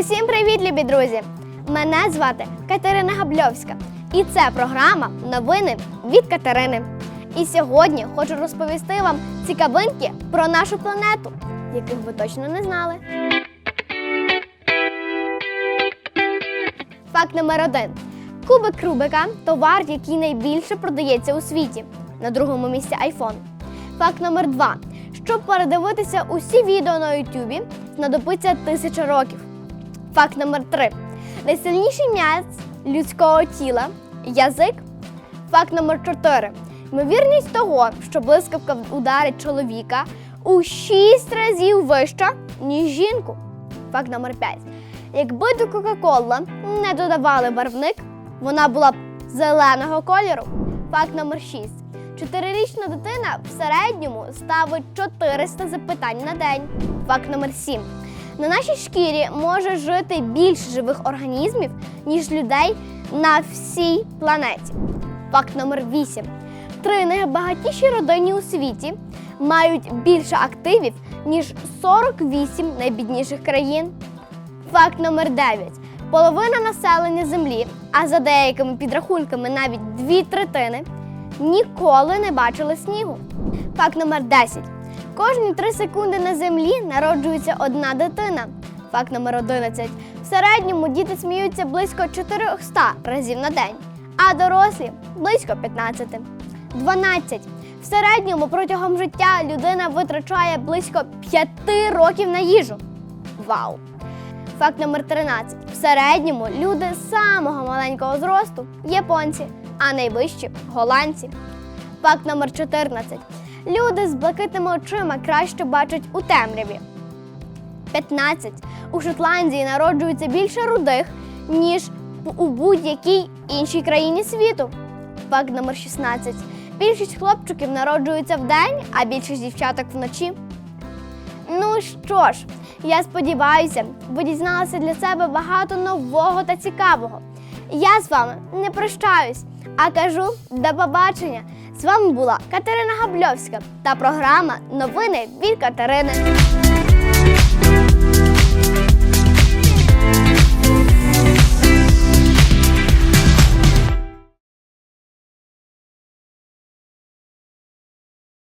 Усім привіт, любі друзі! Мене звати Катерина Габльовська, і це програма Новини від Катерини. І сьогодні хочу розповісти вам цікавинки про нашу планету, яких ви точно не знали. Факт номер один. Кубик Рубика товар, який найбільше продається у світі. На другому місці iPhone. Факт номер два. Щоб передивитися усі відео на Ютубі, знадобиться тисяча років. Факт номер три. Найсильніший м'яз людського тіла язик. Факт номер 4. Ймовірність того, що блискавка ударить чоловіка у 6 разів вища, ніж жінку. Факт номер 5. Якби до Кока-Кола не додавали барвник, вона була б зеленого кольору. Факт номер 6. Чотирирічна дитина в середньому ставить 400 запитань на день. Факт номер 7. На нашій шкірі може жити більше живих організмів, ніж людей на всій планеті. Факт номер 8. Три найбагатіші родині у світі мають більше активів, ніж 48 найбідніших країн. Факт номер 9. Половина населення Землі, а за деякими підрахунками навіть дві третини, ніколи не бачили снігу. Факт номер 10. Кожні 3 секунди на землі народжується одна дитина. Факт номер 11. В середньому діти сміються близько 400 разів на день, а дорослі близько 15. 12. В середньому протягом життя людина витрачає близько 5 років на їжу. Вау! Факт номер 13. В середньому люди самого маленького зросту японці, а найвищі голландці. Факт номер 14. Люди з блакитними очима краще бачать у темряві. 15. У Шотландії народжується більше рудих, ніж у будь-якій іншій країні світу. Факт номер 16. Більшість хлопчиків народжуються вдень, а більшість дівчаток вночі. Ну що ж, я сподіваюся, ви дізналися для себе багато нового та цікавого. Я з вами не прощаюсь, а кажу до побачення. З вами була Катерина Габльовська та програма Новини від Катерини.